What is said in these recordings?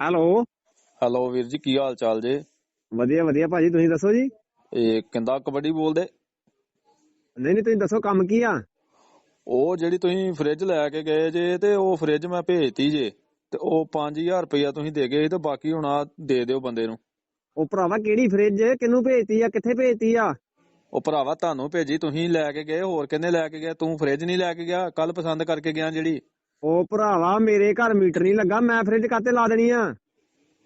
Hello. Hello ਵੀਰ ਜੀ ਕੀ ਹਾਲ ਚਾਲ ਜੇ? ਵਧੀਆ ਵਧੀਆ ਭਾਜੀ ਤੁਸੀਂ ਦੱਸੋ ਜੀ? ਇਹ ਕਿੰਦਾ ਕਬੱਡੀ ਬੋਲਦੇ ਨਹੀਂ ਨਹੀਂ ਤੁਸੀਂ ਦੱਸੋ ਕੰਮ ਕੀ ਆ? ਉਹ ਜਿਹੜੀ ਤੁਸੀਂ ਫ੍ਰਿਜ ਲੈ ਕੇ ਗਏ ਜੇ ਤੇ ਉਹ ਫ੍ਰਿਜ ਮੈਂ ਭੇਜਤੀ ਜੇ ਤੇ ਉਹ 5000 ਰੁਪਇਆ ਤੁਸੀਂ ਦੇ ਗਏ ਤੇ ਬਾਕੀ ਹੁਣ ਆ ਦੇ ਦਿਓ ਬੰਦੇ ਨੂੰ। ਉਹ ਭਰਾਵਾ ਕਿਹੜੀ ਫ੍ਰਿਜ? ਕਿਹਨੂੰ ਭੇਜਤੀ ਆ? ਕਿੱਥੇ ਭੇਜਤੀ ਆ? ਉਹ ਭਰਾਵਾ ਤੁਹਾਨੂੰ ਭੇਜੀ ਤੁਸੀਂ ਲੈ ਕੇ ਗਏ ਹੋਰ ਕਿੰਨੇ ਲੈ ਕੇ ਗਏ ਤੂੰ ਫ੍ਰਿਜ ਨਹੀਂ ਲੈ ਕੇ ਗਿਆ? ਕੱਲ ਪਸੰਦ ਕਰਕੇ ਗਿਆ ਜਿਹੜੀ। ਉਹ ਭਰਾਵਾ ਮੇਰੇ ਘਰ ਮੀਟਰ ਨਹੀਂ ਲੱਗਾ ਮੈਂ ਫ੍ਰਿਜ ਕਾਤੇ ਲਾ ਦੇਣੀ ਆ?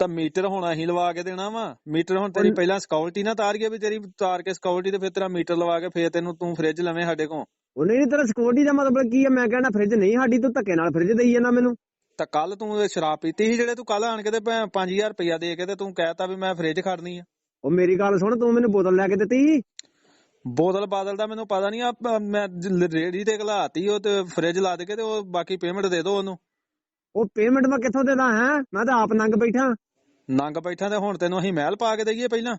ਤਾਂ ਮੀਟਰ ਹੁਣ ਅਸੀਂ ਲਵਾ ਕੇ ਦੇਣਾ ਵਾ। ਮੀਟਰ ਹੁਣ ਤੇਰੀ ਪਹਿਲਾਂ ਸਕਿਉਰਟੀ ਨਾ ਤਾਰ ਗਿਆ ਵੀ ਤੇਰੀ ਤਾਰ ਕੇ ਸਕਿਉਰਟੀ ਤੇ ਫਿਰ ਤੇਰਾ ਮੀਟਰ ਲਵਾ ਕੇ ਫੇਰ ਤੈਨੂੰ ਤੂੰ ਫ੍ਰਿਜ ਲਵੇਂ ਸਾਡੇ ਕੋਲ। ਉਹ ਨਹੀਂ ਤੇਰਾ ਸਿਕਿਉਰਿਟੀ ਦਾ ਮਤਲਬ ਕੀ ਆ? ਮੈਂ ਕਹਿਣਾ ਫ੍ਰਿਜ ਨਹੀਂ ਸਾਡੀ ਤੂੰ ਧੱਕੇ ਨਾਲ ਫ੍ਰਿਜ ਦੇਈ ਜਾਂਦਾ ਮੈਨੂੰ। ਤਾਂ ਕੱਲ ਤੂੰ ਸ਼ਰਾਬ ਪੀਤੀ ਸੀ ਜਿਹੜੇ ਤੂੰ ਕੱਲ ਆਣ ਕੇ ਤੇ 5000 ਰੁਪਇਆ ਦੇ ਕੇ ਤੇ ਤੂੰ ਕਹਿਤਾ ਵੀ ਮੈਂ ਫ੍ਰਿਜ ਖੜਨੀ ਆ। ਉਹ ਮੇਰੀ ਗੱਲ ਸੁਣ ਤੂੰ ਮੈਨੂੰ ਬੋਤਲ ਲੈ ਕੇ ਦਿੱਤੀ ਬੋਤਲ ਬਾਦਲ ਦਾ ਮੈਨੂੰ ਪਤਾ ਨਹੀਂ ਆ ਮੈਂ ਰੇਹੜੀ ਤੇ ਘਲਾਤੀ ਉਹ ਤੇ ਫ੍ਰਿਜ ਲਾ ਦੇ ਕੇ ਤੇ ਉਹ ਬਾਕੀ ਪੇਮੈਂਟ ਦੇ ਦੋ ਉਹਨੂੰ। ਉਹ ਪੇਮੈਂਟ ਮੈਂ ਕਿੱਥੋਂ ਦੇਦਾ ਹੈ? ਮੈਂ ਤਾਂ ਆਪ ਨੰਗ ਬੈਠਾ। ਨੰਗ ਬੈਠਾ ਤੇ ਹੁਣ ਤੈਨੂੰ ਅਸੀਂ ਮਹਿਲ ਪਾ ਕੇ ਦੇਈਏ ਪਹਿਲਾਂ।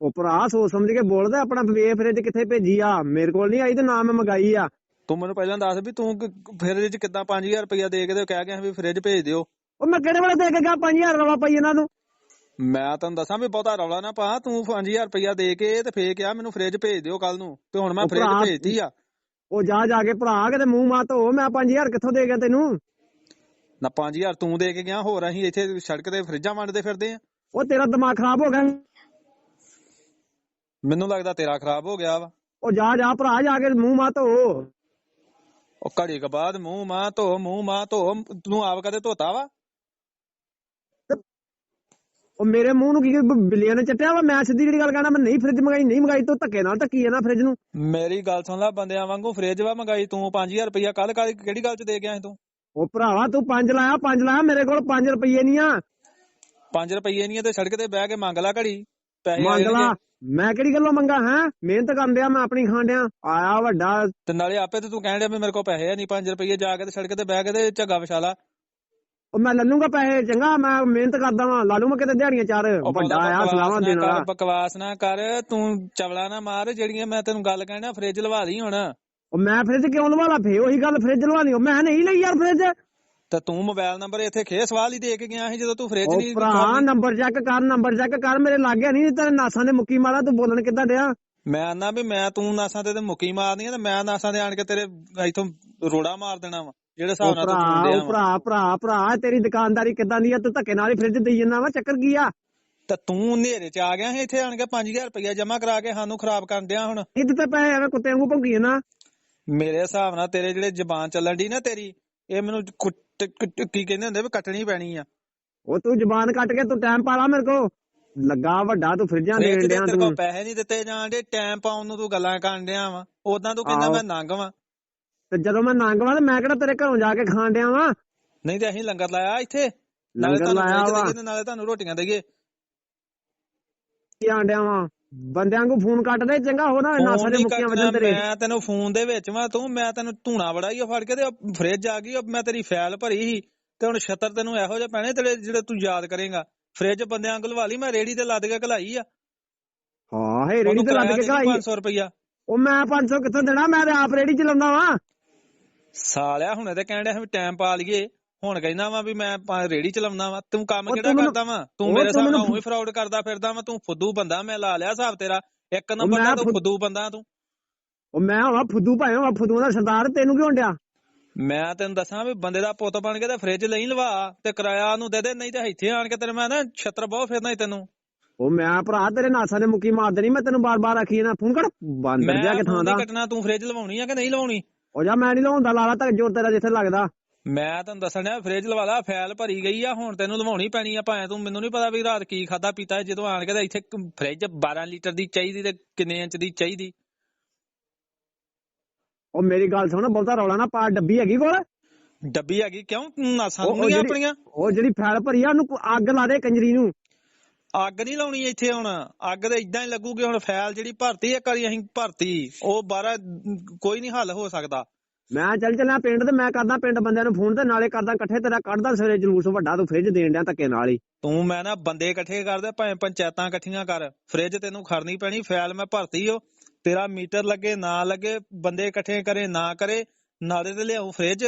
ਉਹ ਭਰਾ ਸੋਚ ਸਮਝ ਕੇ ਬੋਲਦਾ ਆਪਣਾ ਵੇ ਫ੍ਰਿਜ ਕਿੱਥੇ ਭੇਜੀ ਆ? ਮੇਰੇ ਕੋਲ ਨਹੀਂ ਆਈ ਤੇ ਨਾ ਮੈਂ ਮੰਗਾਈ ਆ। ਤੂੰ ਮੈਨੂੰ ਪਹਿਲਾਂ ਦੱਸ ਵੀ ਤੂੰ ਫ੍ਰਿਜ ਚ ਕਿੱਦਾਂ 5000 ਰੁਪਇਆ ਦੇ ਕੇ ਤੇ ਕਹਿ ਗਿਆ ਵੀ ਫ੍ਰਿਜ ਭੇਜ ਦਿਓ। ਉਹ ਮੈਂ ਕਿਹੜੇ ਵੇਲੇ ਦੇ ਕੇ ਗਿਆ 5000 ਰਵਾ ਪਈ ਇਹਨਾਂ ਨੂੰ? ਮੈਂ ਤੈਨੂੰ ਦੱਸਾਂ ਵੀ ਬਹੁਤਾ ਰੌਲਾ ਨਾ ਪਾ ਤੂੰ 5000 ਰੁਪਇਆ ਦੇ ਕੇ ਤੇ ਫੇਰ ਕਿਹਾ ਮੈਨੂੰ ਫ੍ਰਿਜ ਭੇਜ ਦਿਓ ਕੱਲ ਨੂੰ ਤੇ ਹੁਣ ਮੈਂ ਫ੍ਰਿਜ ਭੇਜਤੀ ਆ। ਉਹ ਜਾ ਜਾ ਕੇ ਭਰਾ ਕਿਤੇ ਮੂੰਹ ਮਾ ਧੋ ਮੈਂ 5000 ਕਿੱਥੋਂ ਦੇ ਗਿਆ ਤੈਨੂੰ? ਨਾ 5000 ਤੂੰ ਦੇ ਕੇ ਗਿਆ ਹੋਰ ਅਸੀਂ ਇੱਥੇ ਸੜਕ ਤੇ ਫ੍ਰਿਜਾਂ ਵੰਡਦੇ ਫਿਰਦੇ ਆ। ਉਹ ਤੇਰਾ ਦਿਮਾਗ ਖਰਾਬ ਹੋ ਗਿਆ। ਮੈਨੂੰ ਲੱਗਦਾ ਤੇਰਾ ਖਰਾਬ ਹੋ ਗਿਆ ਵਾ। ਉਹ ਜਾ ਜਾ ਭਰਾ ਜਾ ਕੇ ਮੂੰਹ ਮਾ ਧੋ। ਉਹ ਘੜੀ ਕੇ ਬਾਅਦ ਮੂੰਹ ਮਾਂ ਧੋ ਮੂੰਹ ਮਾਂ ਧੋ ਤੂੰ ਆਪ ਕਦੇ ਧੋਤਾ ਵਾ? ਉਹ ਮੇਰੇ ਮੂੰਹ ਨੂੰ ਕੀ ਬਿੱਲੀਆਂ ਨੇ ਚੱਟਿਆ ਵਾ ਮੈਂ ਸਿੱਧੀ ਜਿਹੜੀ ਗੱਲ ਕਹਿਣਾ ਮੈਂ ਨਹੀਂ ਫ੍ਰਿਜ ਮੰਗਾਈ ਨਹੀਂ ਮੰਗਾਈ ਤੂੰ ਧੱਕੇ ਨਾਲ ਧੱਕੀ ਹੈ ਨਾ ਫ੍ਰਿਜ ਨੂੰ। ਮੇਰੀ ਗੱਲ ਸੁਣ ਲੈ ਬੰਦਿਆਂ ਵਾਂਗੂ ਫ੍ਰਿਜ ਵਾ ਮੰਗਾਈ ਤੂੰ 5000 ਰੁਪਇਆ ਕੱਲ ਕੱਲ ਕਿਹੜੀ ਗੱਲ ਚ ਦੇ ਗਿਆ ਸੀ ਤੂੰ? ਉਹ ਭਰਾਵਾ ਤੂੰ 5 ਲਾਇਆ 5 ਲਾਇਆ ਮੇਰੇ ਕੋਲ 5 ਰੁਪਏ ਨਹੀਂ ਆ। 5 ਰੁਪਏ ਨਹੀਂ ਤੇ ਸੜਕ ਤੇ ਬਹਿ ਕੇ ਮੰਗ ਲੈ ਘੜੀ ਪੈਸੇ ਆ ਮੰਗ ਲਾ। ਮੈਂ ਕਿਹੜੀ ਗੱਲੋਂ ਮੰਗਾ ਹੈ? ਮਿਹਨਤ ਕਰਨ ਡਿਆ ਮੈਂ ਆਪਣੀ ਖਾਣ ਡਿਆ ਆਇਆ ਵੱਡਾ। ਤੇ ਨਾਲੇ ਆਪੇ ਤੇ ਤੂੰ ਕਹਿਣ ਡਿਆ ਵੀ ਮੇਰੇ ਕੋਲ ਪੈਸੇ ਆ ਨਹੀਂ 5 ਰੁਪਏ ਜਾ ਕੇ ਤੇ ਸੜਕ ਤੇ ਬਹਿ ਕੇ ਤੇ ਝੱਗਾ ਵਿਛਾਲਾ ਉਹ ਮੈਂ ਲੱਲੂਗਾ ਪੈਸੇ ਚੰਗਾ ਮੈਂ ਮਿਹਨਤ ਕਰਦਾ ਵਾਂ। ਲਾ ਲੂ ਮੈਂ ਕਿਤੇ ਦਿਹਾੜੀਆਂ ਚਾਰ ਵੱਡਾ ਬਕਵਾਸ ਸਲਾਹਾਂ ਦੇਣ ਵਾਲਾ। ਬਕਵਾਸ ਨਾ ਕਰ ਤੂੰ ਚਵਲਾ ਨਾ ਮਾਰ ਜਿਹੜੀਆਂ ਮੈਂ ਤੈਨੂੰ ਗੱਲ ਕਹਿਣਾ ਫ੍ਰਿਜ ਲਵਾ ਲਈ ਹੁਣ। ਉਹ ਮੈਂ ਫ੍ਰਿਜ ਕਿਉਂ ਲਵਾ ਲਾ ਫੇ ਉਹੀ ਗੱਲ ਫ੍ਰਿਜ ਲਵਾ ਲਈ ਮੈਂ ਨਹੀਂ ਲਈ ਯਾਰ ਫ੍ਰਿਜ। ਤੇ ਤੂੰ ਮੋਬਾਈਲ ਨੰਬਰ ਇੱਥੇ ਖੇ ਸਵਾਲ ਹੀ ਦੇ ਕੇ ਗਿਆ ਸੀ ਜਦੋਂ ਤੂੰ ਫ੍ਰਿਜ ਉਹ ਨਹੀਂ ਭਰਾ ਨੰਬਰ ਚੈੱਕ ਕਰ ਨੰਬਰ ਚੈੱਕ ਕਰ ਮੇਰੇ ਲਾਗੇ ਨਹੀਂ ਤੇਰੇ ਨਾਸਾਂ ਦੇ ਮੁੱਕੀ ਮਾਰਾ ਤੂੰ ਬੋਲਣ ਕਿੱਦਾਂ ਡਿਆ? ਮੈਂ ਆਨਾ ਵੀ ਮੈਂ ਤੂੰ ਨਾਸਾਂ ਤੇ ਤੇ ਮੁੱਕੀ ਮਾਰਨੀ ਆ ਤੇ ਮੈਂ ਨਾਸਾਂ ਤੇ ਆਣ ਕੇ ਤੇਰੇ ਇਥੋਂ ਰੋੜਾ ਮਾਰ ਦੇਣਾ ਵਾ। ਜਿਹੜੇ ਹਿਸਾਬ ਨਾਲ ਤੂੰ ਭਰਾ ਉਹ ਭਰਾ ਭਰਾ ਭਰਾ ਤੇਰੀ ਦੁਕਾਨਦਾਰੀ ਕਿੱਦਾਂ ਦੀ ਆ? ਤੂੰ ਧੱਕੇ ਨਾਲ ਹੀ ਫ੍ਰਿਜ ਦੇਈ ਜਾਂਦਾ ਵਾ ਚੱਕਰ ਕੀ ਆ? ਤੇ ਤੂੰ ਹਨੇਰੇ ਚ ਆ ਗਿਆ ਸੀ ਇੱਥੇ ਆਣ ਕੇ 5000 ਰੁਪਇਆ ਜਮਾ ਕਰਾ ਕੇ ਸਾਨੂੰ ਖਰਾਬ ਕਰਨ ਡਿਆ ਹੁਣ। ਇੱਥੇ ਤੇ ਪਏ ਐਵੇਂ ਕੁੱਤੇ ਵਾਂਗੂ ਭੌਂਕੀ ਨਾ ਮੇਰੇ ਹਿਸਾਬ ਨਾਲ ਤੇਰੇ ਜਿਹੜੇ ਜ਼ਬਾਨ ਚੱਲਣ ਦੀ ਨਾ ਤੇਰੀ ਇਹ ਮੈਨੂੰ ਕੁੱਟ- ਕੁੱਟ- ਕੀ ਕਹਿੰਦੇ ਹੁੰਦੇ ਵੀ ਕੱਟਣੀ ਪੈਣੀ ਆ। ਉਹ ਤੂੰ ਜ਼ਬਾਨ ਕੱਟ ਕੇ ਤੂੰ ਟਾਈਮ ਪਾ ਲਾ ਮੇਰੇ ਕੋ ਲੱਗਾ ਵੱਡਾ ਤੂੰ ਫ੍ਰਿਜਾਂ ਦੇਣ ਡਿਆ ਤੇਰੇ ਤੂੰ। ਕੋਲ ਪੈਸੇ ਨਹੀਂ ਦਿੱਤੇ ਜਾਣ ਦੇ ਟਾਈਮ ਪਾਉਣ ਨੂੰ ਤੂੰ ਗੱਲਾਂ ਕਰਨ ਡਿਆ ਵਾ। ਉਦਾਂ ਤੂੰ ਕਹਿੰਦਾ ਆਹੋ। ਮੈਂ ਨੰਗ ਵਾਂ। ਤੇ ਜਦੋਂ ਮੈਂ ਨੰਗ ਤੇ ਮੈਂ ਕਿਹੜਾ ਤੇਰੇ ਘਰੋਂ ਜਾ ਕੇ ਖਾਣ ਡਿਆ ਵਾਂ? ਨਹੀਂ ਤੇ ਅਸੀਂ ਲੰਗਰ ਲਾਇਆ ਇੱਥੇ। ਲੰਗਰ ਲਾਇਆ ਵਾ। ਨਾਲੇ ਤੁਹਾਨੂੰ ਰੋਟੀਆਂ ਦੇਈਏ। ਕੀ ਆਂਡਿਆ ਵਾਂ? ਬੰਦਿਆਂ ਨੂੰ ਫੋਨ ਕੱਟ ਦੇ ਚੰਗਾ ਹੋ ਨਾ ਨਾਸਾਂ ਦੇ ਮੁੱਕੀਆਂ ਵੱਜਣ ਤੇਰੇ। ਮੈਂ ਤੈਨੂੰ ਫੋਨ ਦੇ ਵਿੱਚ ਵਾਂ ਤੂੰ ਮੈਂ ਤੈਨੂੰ ਧੂਣਾ ਬੜਾ ਹੀ ਫੜ ਕੇ ਤੇ ਫ੍ਰਿਜ ਆ ਗਈ ਮੈਂ ਤੇਰੀ ਫਾਈਲ ਭਰੀ ਸੀ ਤੇ ਹੁਣ ਛੱਤਰ ਤੈਨੂੰ ਇਹੋ ਜਿਹਾ ਪੈਣੇ ਤੇਰੇ ਜਿਹੜੇ ਤੂੰ ਯਾਦ ਕਰੇਗਾ। ਫ੍ਰਿਜ ਬੰਦਿਆਂ ਕੋਲ ਲਵਾ ਲਈ ਮੈਂ ਰੇੜੀ ਤੇ ਲੱਦ ਕੇ ਘਲਾਈ ਆ। ਹਾਂ ਹੇ ਰੇੜੀ ਤੇ ਲੱਦ ਕੇ ਘਾਈ 500 ਰੁਪਇਆ ਉਹ ਮੈਂ 500 ਕਿੱਥੋਂ ਦੇਣਾ? ਮੈਂ ਤੇ ਆਪ ਰੇੜੀ ਚਲਾਉਂਦਾ ਵਾਂ। ਸਾਲਿਆ ਹੁਣੇ ਤੇ ਕਹਿਣ ਡਿਆ ਵੀ ਟਾਈਮ ਪਾ ਲਈਏ। ਹੁਣ ਕਹਿੰਦਾ ਵਾ ਵੀ ਮੈਂ ਰੇੜੀ ਚਲਾਉਂਦਾ ਵਾ। ਤੂੰ ਕੰਮ ਕਿਹੜਾ ਕਰਦਾ ਵਾ? ਤੂੰ ਮੇਰੇ ਮੈਨੂੰ- ਉਹੀ ਫਰਾਡ ਕਰਦਾ ਫਿਰਦਾ ਵਾ। ਤੂੰ ਫੁੱਦੂ ਬੰਦਾ ਮੈਂ ਲਾ ਲਿਆ ਹਿਸਾਬ ਤੇਰਾ। ਇੱਕ ਨੰਬਰ ਮੈਂ ਦਾ ਤੂੰ ਫੁੱਦ- ਬੰਦਾ ਤੂੰ। ਉਹ ਮੈਂ ਹਾਂ ਫੁੱਦੂ ਭਾਵੇਂ ਹਾਂ ਫੁੱਦੂ ਦਾ ਸਰਦਾਰ ਤੈਨੂੰ ਕਿਉਂ ਡਿਆ? ਮੈਂ ਤੈਨੂੰ ਦੱਸਾਂ ਵੀ ਬੰਦੇ ਦਾ ਪੁੱਤ ਬਣ ਕੇ ਤੇ ਫ੍ਰਿਜ ਲਈ ਲਵਾ ਤੇ ਕਿਰਾਇਆ ਨੂੰ ਦੇ ਦੇ ਨਹੀਂ ਤੇ ਇੱਥੇ ਆਣ ਕੇ ਤੇਰੇ ਮੈਂ ਨਾ ਛੱਤਰ ਬਹੁਤ ਫਿਰਨਾ ਈ ਤੈਨੂੰ। ਉਹ ਮੈਂ ਭਰਾ ਤੇਰੇ ਨਾਸਾਂ ਦੇ ਮੁੱਕੀ ਮਾਰ ਦੇਣੀ ਮੈਂ ਤੈਨੂੰ ਬਾਰ-ਬਾਰ ਆਖੀ ਨਾ ਫੋਨ ਕਰ ਬੰਦ ਮੈਂ ਜਾ ਕੇ ਥਾਂ ਦਾ। ਨਹੀਂ ਕੱਟਣਾ ਤੂੰ ਫ੍ਰਿਜ ਲਵਾਉਣੀ ਆ ਕਿ ਨਹੀਂ ਲਵਾਉਣੀ? ਉਹ ਜਾ ਮੈਂ ਨਹੀਂ ਲਾਉਂਦਾ ਲਾਲਾ ਤੱਕ ਜੋਰ ਤੇਰਾ ਜਿੱਥੇ ਲੱਗਦਾ। ਮੈਂ ਤੈਨੂੰ ਦੱਸਣ ਡਿਆ ਫ੍ਰਿਜ ਲਵਾ ਲਾ ਫਾਈਲ ਭਰੀ ਗਈ ਆ ਹੁਣ ਤੈਨੂੰ ਲਵਾਉਣੀ ਪੈਣੀ ਆ ਭਾਵੇਂ ਤੂੰ ਮੈਨੂੰ ਨਹੀਂ ਪਤਾ ਵੀ ਰਾਤ ਕੀ ਖਾਦਾ ਪੀਤਾ ਜਦੋਂ ਆਣ ਕੇ ਤੇ ਇੱਥੇ ਫ੍ਰਿਜ 12 ਲੀਟਰ ਦੀ ਚਾਹੀਦੀ ਤੇ ਕਿੰਨੇ ਇੰਚ ਦੀ ਚਾਹੀਦੀ। ਉਹ ਮੇਰੀ ਗੱਲ ਸੁਣ ਬਹੁਤਾ ਰੌਲਾ ਨਾ ਪਾ ਡੱਬੀ ਹੈਗੀ ਕੋਲ? ਡੱਬੀ ਹੈਗੀ ਕਿਉਂ? ਨਾਸਾਂ ਜਿਹੜੀ- ਆਪਣੀਆਂ? ਉਹ ਜਿਹੜੀ ਫੈਲ ਭਰੀ ਆ ਉਹਨੂੰ ਅੱਗ ਲਾ ਦੇ ਕੰਜਰੀ ਨੂੰ। ਅੱਗ ਨਹੀਂ ਲਾਉਣੀ ਇੱਥੇ ਹੁਣ। ਅੱਗ ਤੇ ਇਦਾਂ ਹੀ ਲੱਗੂਗੀ ਹੁਣ ਫਾਈਲ ਜਿਹੜੀ ਭਰਤੀ ਇੱਕ ਵਾਰੀ ਅਸੀਂ ਭਰਤੀ ਉਹ ਬਾਰਾ ਕੋਈ ਨਹੀਂ ਹੱਲ ਹੋ ਸਕਦਾ। ਮੈਂ ਚੱਲ ਚੱਲਿਆ ਪਿੰਡ ਤੇ ਮੈਂ ਕਰਦਾ ਪਿੰਡ ਬੰਦਿਆਂ ਨੂੰ ਫੋਨ ਤੇ ਨਾਲੇ ਕਰਦਾ ਇਕੱਠੇ ਤੇਰਾ ਕੱਢਦਾ ਸਵੇਰੇ ਜਲੂਸ ਵੱਡਾ ਤੂੰ ਫ੍ਰਿਜ ਦੇਣ ਡਿਆ ਧੱਕੇ ਨਾਲ ਹੀ। ਤੂੰ ਮੈਂ ਨਾ ਬੰਦੇ ਇਕੱਠੇ ਕਰਦੇ ਭਾਵੇਂ ਪੰਚਾਇਤਾਂ ਇਕੱਠੀਆਂ ਕਰ ਫ੍ਰਿਜ ਤੈਨੂੰ ਖੜਨੀ ਪੈਣੀ ਫਾਈਲ ਮੈਂ ਭਰਤੀ ਓ ਤੇਰਾ ਮੀਟਰ ਲੱਗੇ ਨਾ ਲੱਗੇ ਬੰਦੇ ਇਕੱਠੇ ਕਰੇ ਨਾ ਕਰੇ ਨਾਲੇ ਤੇ ਲਿਆਉ ਫ੍ਰਿਜ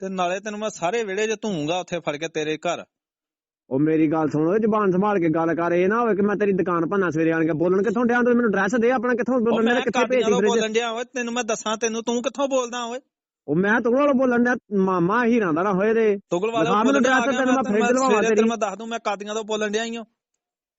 ਤੇ ਨਾਲੇ ਤੈਨੂੰ ਮੈਂ ਸਾਰੇ ਵਿਹੜੇ 'ਚ ਧੂੰਗਾ ਉੱਥੇ ਫੜ ਕੇ ਤੇਰੇ ਘਰ। ਉਹ ਮੇਰੀ ਗੱਲ ਸੁਣੋ ਜ਼ਬਾਨ ਸੰਭਾਲ ਕੇ ਗੱਲ ਕਰ ਇਹ ਨਾ ਹੋਵੇ ਕਿ ਮੈਂ ਤੇਰੀ ਦੁਕਾਨ ਭੰਨਾ ਸਵੇਰੇ ਆਣ ਕੇ ਬੋਲਣ ਕਿੱਥੋਂ ਡਿਆਂ ਤੂੰ ਮੈਨੂੰ ਐਡਰੈਸ ਦੇ ਆਪਣਾ ਕਿੱਥੋਂ ਬੋਲਣ ਮੈਂ ਕਿੱਥੇ ਭੇਜੀ ਫ੍ਰਿਜ ਬੋਲਣ ਡਿਆ ਓਏ ਤੈਨੂੰ ਮੈਂ ਦੱਸਾਂ ਤੈਨੂੰ ਤੂੰ ਕਿੱਥੋਂ ਬੋਲਦਾ ਓਏ? ਉਹ ਮੈਂ ਤੂੰ ਨਾਲ ਬੋਲਣ ਡਿਆ ਮਾਮਾ ਹੀਰਾਂ ਦਾ ਨਾ ਹੋਏ ਦੇ ਤੁਗਲ ਵਾਲੇ ਮੈਨੂੰ ਤੈਨੂੰ ਮੈਂ ਫ੍ਰਿਜ ਲਵਾਵਾਂ ਤੇਰੇ ਤੇਰੀ। ਮੈਂ ਦੱਸ ਦੂੰ ਮੈਂ ਕਾਦੀਆਂ ਤੋਂ ਬੋਲਣ ਡਿਆ ਈ ਓ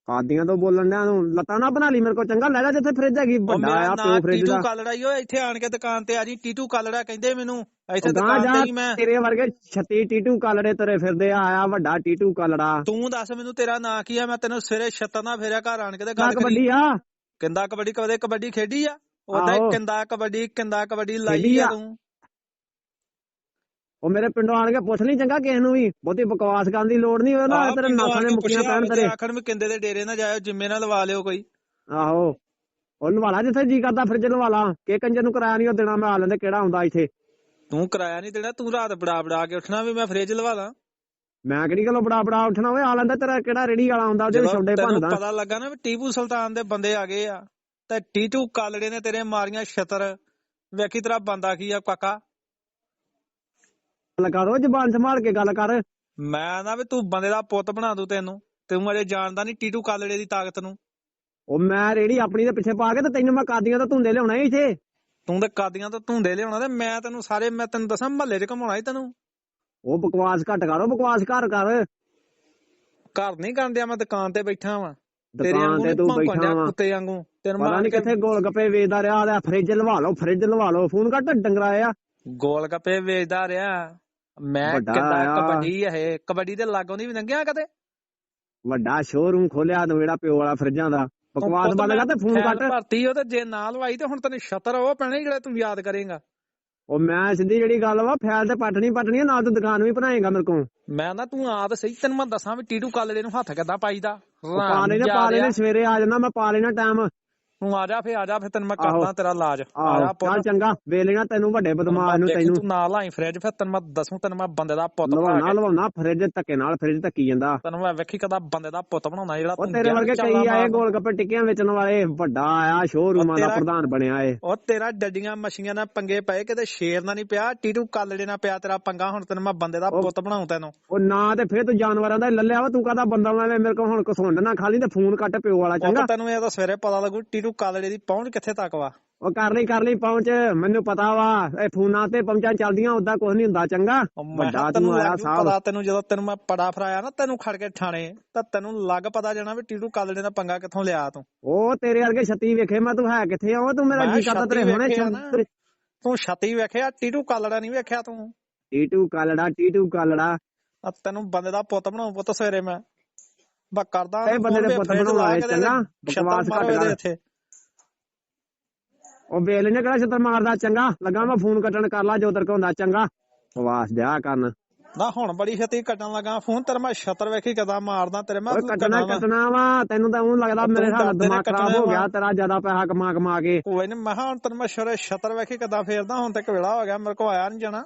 ਕਾਦੀਆਂ ਤੋਂ ਬੋਲਣ ਡਿਆ ਨੂੰ ਲੱਤਾਂ ਨਾ ਬਣਾ ਲਈ ਮੇਰੇ ਕੋਲ ਚੰਗਾ ਲੈ ਜਾ ਜਿੱਥੇ ਫ੍ਰਿਜ ਹੈਗੀ ਵੱਡਾ ਆ ਪਿਓ ਫ੍ਰਿਜ ਟੀਟੂ ਦਾ। ਕਾਲੜਾ ਈ ਓਏ ਇੱਥੇ ਆਣ ਕੇ ਦੁਕਾਨ ਤੇ ਆ ਜੀ ਟੀਟੂ ਕਾਲੜਾ ਕਹਿੰਦੇ ਮੈਨੂੰ। ਇੱਥੇ ਦੁਕਾਨ ਤੇ ਹੀ ਮੈਂ। ਤੇਰੇ ਵਰਗੇ 36 ਟੀਟੂ ਕਾਲੜੇ ਤੁਰੇ ਫਿਰਦੇ ਆ ਆਇਆ ਵੱਡਾ ਟੀਟੂ ਕਾਲੜਾ। ਤੂੰ ਦੱਸ ਮੈਨੂੰ ਤੇਰਾ ਨਾਂ ਕੀ ਆ? ਮੈਂ ਤੈਨੂੰ ਸਵੇਰੇ ਛੱਤਾਂ ਨਾਲ ਫੇਰਿਆ ਘਰ ਆਣ ਕੇ ਤੇ ਗੱਲ ਕਬੱਡੀ ਆ। ਕਿੰਦਾ ਕਬੱਡੀ ਕਦੇ ਕਬੱਡੀ ਖੇਡੀ ਆ? ਉਹਦਾ। ਕਿੰਦਾ ਕਬੱਡੀ ਕਿੰਦਾ ਕਬੱਡੀ ਲਾਈ ਆ। ਤੂੰ? ਉਹ ਮੇਰੇ ਪਿੰਡੋਂ ਆਣ ਕੇ ਪੁੱਛ ਨਹੀਂ ਚੰਗਾ ਕਿਸੇ ਨੂੰ ਵੀ ਬਹੁਤੀ ਬਕਵਾਸ ਕਰਨ ਦੀ ਲੋੜ ਨਹੀਂ ਨਾ ਆਹ ਤੇਰੇ ਆ ਨੇ ਮੁੱਕੀਆਂ ਪੈਣ ਤੇਰੇ। ਆਖਣ ਵੀ ਕਿੰਦੇ ਦੇ ਡੇਰੇ ਨਾ ਜਾਇਓ ਜਿੰਮੇ ਨਾਲ ਲਵਾ ਲਿਓ ਕੋਈ। ਆਹੋ ਉਹ ਲਵਾਲਾ ਜਿੱਥੇ ਜੀ ਕਰਦਾ ਫ੍ਰਿਜ ਲਵਾਲਾ ਕਿ ਕੰਜਰ ਨੂੰ ਕਿਰਾਇਆ ਨਹੀਂ ਉਹ ਦੇਣਾ ਮੈਂ ਆ ਲੈਂਦੇ ਕਿਹੜਾ ਹੁੰਦਾ ਇੱਥੇ। ਤੂੰ ਕਿਰਾਇਆ ਨਹੀਂ ਦੇਣਾ ਤੂੰ ਰਾਤ ਬੜਾ ਬੜਾ ਕੇ ਉੱਠਣਾ ਵੀ ਮੈਂ ਫ੍ਰਿਜ ਲਵਾ ਲਾਂ। ਮੈਂ ਕਿਹੜੀ ਗੱਲੋਂ ਬੜਾ ਬੜਾ ਉੱਠਣਾ ਓਏ ਆ ਲੈਂਦਾ ਤੇਰਾ ਕਿਹੜਾ ਰੇੜੀ ਵਾਲਾ ਹੁੰਦਾ ਉਹਦੇ ਛੋਡੇ ਭੰਨਦਾ। ਪਤਾ ਲੱਗਾ ਨਾ ਵੀ ਟੀਪੂ ਸੁਲਤਾਨ ਦੇ ਬੰਦੇ ਆ ਗਏ ਆ ਤੇ ਟੀਟੂ ਕਾਲੜੇ ਨੇ ਤੇਰੇ ਮਾਰੀਆਂ ਛਤਰ ਵੇਖੀ ਤੇਰਾ ਬੰਦਾ ਕੀ ਆ ਕਾਕਾ। ਗੱਲ ਕਰ ਉਹ ਜ਼ਬਾਨ ਸੰਭਾਲ ਕੇ ਗੱਲ ਕਰ। ਮੈਂ ਨਾ ਵੀ ਤੂੰ ਬੰਦੇ ਦਾ ਪੁੱਤ ਬਣਾ ਦੂੰ ਤੈਨੂੰ ਤੂੰ ਅਜੇ ਜਾਣਦਾ ਨਹੀਂ ਟੀਟੂ ਕਾਲੜੇ ਦੀ ਤਾਕਤ ਨੂੰ। ਉਹ ਮੈਂ ਰੇੜੀ ਆਪਣੀ ਦੇ ਪਿੱਛੇ ਪਾ ਕੇ ਤੇ ਤੈਨੂੰ ਮੈਂ ਕਾਦੀਆਂ ਤੋਂ ਧੁੰਦੇ ਲਿਆਉਣਾ ਸੀ ਇੱਥੇ। ਤੂੰ ਤੇ ਕਾਦੀਆਂ ਤੋਂ ਧੁੰਦੇ ਲਿਆਉਣਾ ਤੇ ਮੈਂ ਤੈਨੂੰ ਸਾਰੇ ਮੈਂ ਤੈਨੂੰ ਦੱਸਾਂ ਮਹੱਲੇ 'ਚ ਘਮਾਉਣਾ ਹੀ ਤੈਨੂੰ। ਉਹ ਬਕਵਾਸ ਘੱਟ ਕਰ ਉਹ ਬਕਵਾਸ ਘਰ ਕਰ। ਘਰ ਨਹੀਂ ਕਰਦਿਆ ਮੈਂ ਦੁਕਾਨ ਤੇ ਬੈਠਾ ਵਾਂ। ਤੇਰੇ ਵਾਂਗੂ ਤੇ ਤੂੰ ਬੈਠਾ ਵਾ। ਕੁੱਤੇ ਵਾਂਗੂ ਤੈਨੂੰ ਪਤਾ ਮਾਰ ਨਹੀਂ ਕਿੱਥੇ ਗੋਲ ਗੱਪੇ ਵੇਚਦਾ ਰਿਹਾ ਉਹਦਾ ਫ੍ਰਿਜ ਲਵਾ ਲਓ ਫ੍ਰਿਜ ਲਵਾ ਲਓ ਫੋਨ ਕੱਟ ਡੰਗਰਾ ਆ। ਗੋਲ ਗੱਪੇ ਵੇਚਦਾ ਰਿਹਾ। ਮੈਂ ਕਿੱਦਾਂ। ਕਬੱਡੀ ਇਹ? ਕਬੱਡੀ ਦੇ ਲਾਗੋਂ ਦੀ ਵੀ ਲੰਘਿਆ ਕਦੇ? ਵੱਡਾ ਸ਼ੋਰੂਮ ਖੋਲਿਆ ਤੂੰ ਜਿਹੜਾ ਪਿਓ ਵਾਲਾ ਫ੍ਰਿਜਾਂ ਦਾ। ਬਕਵਾਸ ਬੰਦ ਕਰ ਤੇ ਫੋਨ ਕੱਟ। ਭਰਤੀ ਉਹ ਤੇ ਜੇ ਨਾ ਲਵਾਈ ਤੇ ਹੁਣ ਤੈਨੂੰ ਛਤਰ ਉਹ ਪੈਣੇ ਜਿਹੜੇ ਤੂੰ ਯਾਦ ਕਰੇਗਾ। ਉਹ ਮੈਂ ਸਿੱਧੀ ਜਿਹੜੀ ਗੱਲ ਵਾ ਫੈਲ ਤੇ ਪਟਣੀ ਪਟਣੀ ਨਾਲ ਤੂੰ ਦੁਕਾਨ ਵੀ ਬਣਾਏਗਾ ਮੇਰੇ ਕੋਲ। ਮੈਂ ਨਾ ਤੂੰ ਆਪ ਸਹੀ ਤੈਨੂੰ ਮੈਂ ਦੱਸਾਂ ਵੀ ਟੀਟੂ ਕਾਲੜੇ ਨੂੰ ਹੱਥ ਕਿੱਦਾਂ ਪਾਈਦਾ। ਪਾ ਲੈਣਾ ਪਾ ਲੈਣਾ ਸਵੇਰੇ ਆ ਜਾਣਾ ਮੈਂ ਪਾ ਲੈਣਾ ਟਾਈਮ ਤੂੰ ਆ ਜਾ ਫੇ ਆ ਜਾ ਫੇ ਤੈਨੂੰ ਮੈਂ। ਕਰਦਾ ਤੇਰਾ ਇਲਾਜ। ਆ ਜਾ ਪੁੱਤ। ਚੰਗਾ ਵੇ ਲੈਣਾ ਤੈਨੂੰ ਵੱਡੇ ਬਦਮਾਸ਼ ਨੂੰ ਤੈਨੂੰ। ਤੂੰ ਨਾ ਲਾਈ ਫ੍ਰਿਜ ਫਿਰ ਤੈਨੂੰ ਮੈਂ ਦੱਸੂ ਤੈਨੂੰ ਮੈਂ ਬੰਦੇ ਦਾ ਪੁੱਤ ਬਣਾ ਕੇ। ਲਵਾਉਣਾ ਫ੍ਰਿਜ ਧੱਕੇ ਨਾਲ ਫ੍ਰਿਜ ਧੱਕੀ ਜਾਂਦਾ। ਤੈਨੂੰ ਮੈਂ ਵੇਖੀ ਕਦਾ ਬੰਦੇ ਦਾ ਪੁੱਤ ਬਣਾਉਣਾ ਜਿਹੜਾ ਤੂੰ ਤੇਰੇ ਵਰਗੇ ਕਈ ਆਏ। ਗੋਲ ਗੱਪੇ ਟਿੱਕੀਆਂ ਵੇਚਣ ਵਾਲੇ ਵੱਡਾ ਆਇਆ ਸ਼ੋਰੂਮਾਂ ਦਾ ਪ੍ਰਧਾਨ ਬਣਿਆ ਏ। ਉਹ ਤੇਰਾ ਡੱਡੀਆਂ ਮੱਛੀਆਂ ਨਾਲ ਪੰਗੇ ਪਏ ਕਿਤੇ ਸ਼ੇਰ ਨਾਲ ਨਹੀਂ ਪਿਆ ਟੀਟੂ ਕਾਲੜੇ ਨਾਲ ਪਿਆ ਤੇਰਾ ਪੰਗਾ ਹੁਣ ਤੈਨੂੰ ਮੈਂ ਬੰਦੇ ਦਾ ਪੁੱਤ ਬਣਾਉ ਤੈਨੂੰ। ਉਹ ਨਾ ਤੇ ਫੇਰ ਤੂੰ ਜਾਨਵਰਾਂ ਦਾ ਲੱਲਿਆ ਵਾ ਤੂੰ ਕਹਦਾ ਬੰਦਾ ਮੈਂ ਮੇਰੇ ਕੋਲ ਹੁਣ ਕਸੁੰਡ ਨਾ ਖਾਲੀ ਤੇ ਫੋਨ ਕੱਟ ਪਿਓ ਵਾਲਾ ਚੰਗਾ। ਤੈਨੂੰ ਇਹ ਤਾਂ ਸਵੇਰੇ ਪਤਾ ਲੱਗੂ ਟੀਟੂ ਕਾਲੜੇ ਦੀ ਪਹੁੰਚ ਕਿੱਥੇ ਤੱਕ ਵਾ? ਉਹ ਕਰ ਲਈ ਕਰ ਲਈ ਪਹੁੰਚ ਮੈਨੂੰ ਪਤਾ ਵਾ ਇਹ ਫੋਨਾਂ ਤੇ ਪਹੁੰਚਾਂ ਚੱਲਦੀਆਂ ਉਦਾਂ ਕੁਝ ਨਹੀਂ ਹੁੰਦਾ ਚੰਗਾ। ਵੱਡਾ ਤੂੰ ਆਇਆ ਸਾਹਿਬ ਪਤਾ ਤੈਨੂੰ ਜਦੋਂ ਤੈਨੂੰ ਮੈਂ ਪੜਾ ਫਰਾਇਆ ਨਾ ਤੈਨੂੰ ਖੜ ਕੇ ਠਾਣੇ ਤਾਂ ਤੈਨੂੰ ਲੱਗ ਪਤਾ ਜਾਣਾ ਵੀ ਟੀਟੂ ਕਾਲੜੇ ਦਾ ਪੰਗਾ ਕਿੱਥੋਂ ਲਿਆ ਤੂੰ। ਉਹ ਤੇਰੇ ਵਰਗੇ ਛੱਤੀ ਵੇਖੇ ਮੈਂ ਤੂੰ ਹੈ ਕਿੱਥੇ ਆ? ਉਹ ਤੂੰ ਮੇਰਾ ਜੀ ਕਰਦਾ ਤੇਰੇ ਹੁਣੇ ਨਾ। ਤੂੰ ਛਾਤੀ ਵੇਖਿਆ ਟੀਟੂ ਕਾਲੜਾ ਨਹੀਂ ਵੇਖਿਆ ਤੂੰ? ਟੀਟੂ ਕਾਲੜਾ ਟੀਟੂ ਕਾਲੜਾ। ਆ ਤੈਨੂੰ ਬੰਦੇ ਦਾ ਪੁੱਤ ਬਣਾਉ ਪੁੱਤ ਸਵੇਰੇ ਮੈਂ। ਬਾ ਕਰਦਾ ਇਹ ਬੰਦੇ ਦੇ ਪੁੱਤ ਦੇ ਚੰਗਾ, ਬਕਵਾਸ ਘੱਟ ਕਰ। ਇੱਥੇ। ਉਹ ਬੇਲ ਨੇ ਕਿਹੜਾ ਛੱਤਰ ਮਾਰਦਾ ਚੰਗਾ। ਲੱਗਾ ਮੈਂ ਫੋਨ ਕੱਟਣ ਕਰ ਲਾ ਜੋ ਤੇਰੇ ਕੋਲ ਹੁੰਦਾ ਚੰਗਾ। ਬਵਾਸ ਦਿਆ ਕਰਨ। ਨਾ ਹੁਣ ਬੜੀ ਛੇਤੀ ਕੱਟਣ ਲੱਗਾ। ਫੋਨ ਤੇਰੇ ਮੈਂ ਛਤਰ ਵੇਖੀ ਕਦਾ ਮਾਰਦਾ ਤੇਰੇ ਮੈਂ ਕੱਟਣਾ। ਕੱਟਣਾ। ਵਾ ਤੈਨੂੰ ਤਾਂ ਉਹ ਲੱਗਦਾ ਮੇਰੇ ਹਾਲ ਦਿਮਾਗ ਖਰਾਬ ਹੋ ਗਿਆ। ਤੇਰਾ ਜ਼ਿਆਦਾ ਪੈਸਾ ਕਮਾ ਕਮਾ ਕੇ। ਕੋਈ ਨਹੀਂ ਮੈਂ ਹੁਣ ਤੈਨੂੰ ਮੈਂ ਸ਼ਰੇ ਛਤਰ ਵੇਖੀ ਕਦਾ ਫੇਰਦਾ ਹੁਣ ਤੱਕ ਵੇਲਾ ਹੋ ਗਿਆ ਮੇਰੇ ਕੋ ਆਇਆ ਨਹੀਂ ਜਾਣਾ।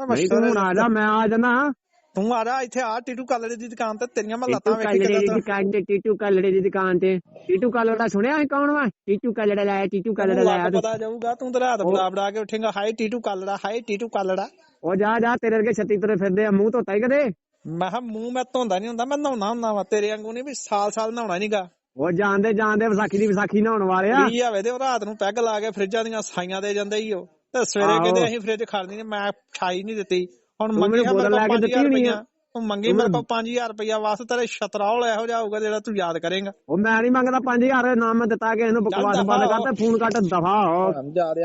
ਨਹੀਂ ਤੂੰ ਹੁਣ ਆ ਜਾ ਮੈਂ ਆ ਜਾਣਾ ਤੂੰ ਆ ਜਾ ਇੱਥੇ ਆ ਟੀਟੂ ਕਾਲੜੇ ਦੀ ਦੁਕਾਨ ਤੇ ਤੇਰੀਆਂ ਮੈਂ ਲੱਤਾਂ ਵੇਖੀ ਕਾਲੜੇ ਦੀ ਦੁਕਾਨ ਤੇ ਟੀਟੂ ਕਾਲੜੇ ਦੀ ਦੁਕਾਨ ਤੇ। ਟੀਟੂ ਕਾਲੜਾ ਸੁਣਿਆ ਹੈ ਕੌਣ ਵਾ? ਟੀਟੂ ਕਾਲੜਾ ਲਾਇਆ ਟੀਟੂ ਕਾਲੜਾ ਲਾਇਆ ਪਤਾ ਜਾਊਗਾ ਤੂੰ ਤੇ ਰਾਤ ਬੜਾ ਬੜਾ ਕੇ ਉੱਠੇਗਾ ਹਾਏ ਟੀਟੂ ਕਾਲੜਾ ਹਾਏ ਟੀਟੂ ਕਾਲੜਾ। ਉਹ ਜਾ ਜਾ ਤੇਰੇ ਵਰਗੇ ਛੱਤੀ ਤੁਰੇ ਫਿਰਦੇ ਆ ਮੂੰਹ ਧੋਤਾ ਹੀ ਕਦੇ? ਮੈਂ ਕਿਹਾ ਮੂੰਹ ਮੈਂ ਧੋਂਦਾ ਨਹੀਂ ਹੁੰਦਾ ਮੈਂ ਨਹਾਉਣਾ ਹੁੰਦਾ ਵਾ ਤੇਰੇ ਵਾਂਗੂ ਨਹੀਂ ਵੀ ਸਾਲ ਸਾਲ ਨਹਾਉਣਾ ਨਹੀਂਗਾ ਉਹ ਜਾਣਦੇ ਜਾਣਦੇ ਵਿਸਾਖੀ ਦੀ ਵਿਸਾਖੀ ਨਹਾਉਣ ਵਾਲੇ ਆ। ਵੀ ਆਵੇ ਤੇ ਉਹ ਰਾਤ ਨੂੰ ਪੈਗ ਲਾ ਕੇ ਫਰਿੱਜਾਂ ਦੀਆਂ ਸਾਈਆਂ ਦੇ ਜਾਂਦੇ ਹੀ ਉਹ। ਤੇ ਸਵੇਰੇ। ਕਹਿੰਦੇ ਅਸੀਂ ਫਰਿੱਜ ਖੜਨੀ ਨਹੀਂ ਮੈਂ ਛਾਈ ਨਹੀਂ ਦਿੱਤੀ। ਹੁਣ ਮੰਗੀ ਮੇਰੇ ਬੋਤਲ ਲੈ ਕੇ ਦਿੱਤੀ 5000 ਹੋਣੀ ਆ। ਤੂੰ ਮੰਗੀ ਮੇਰੇ ਕੋਲ 5000 ਰੁਪਈਆ ਵਾਸਤੇ ਤੇਰੇ ਛਤਰਾਉਲ ਇਹੋ ਜਿਹਾ ਹੋਊਗਾ ਜਿਹੜਾ ਤੂੰ ਯਾਦ ਕਰੇਗਾ। ਉਹ ਮੈਂ ਨਹੀਂ ਮੰਗਦਾ 5000 ਨਾ ਮੈਂ ਦਿੱਤਾ ਕਿ ਇਹਨੂੰ ਬਕਵਾਸ ਬੰਦ। ਕਰ ਤੇ ਫੋਨ ਕੱਟ ਦਫਾ ਹੋ।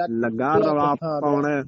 ਲੱਗਾ ਰਵਾ ਪਾਉਣ।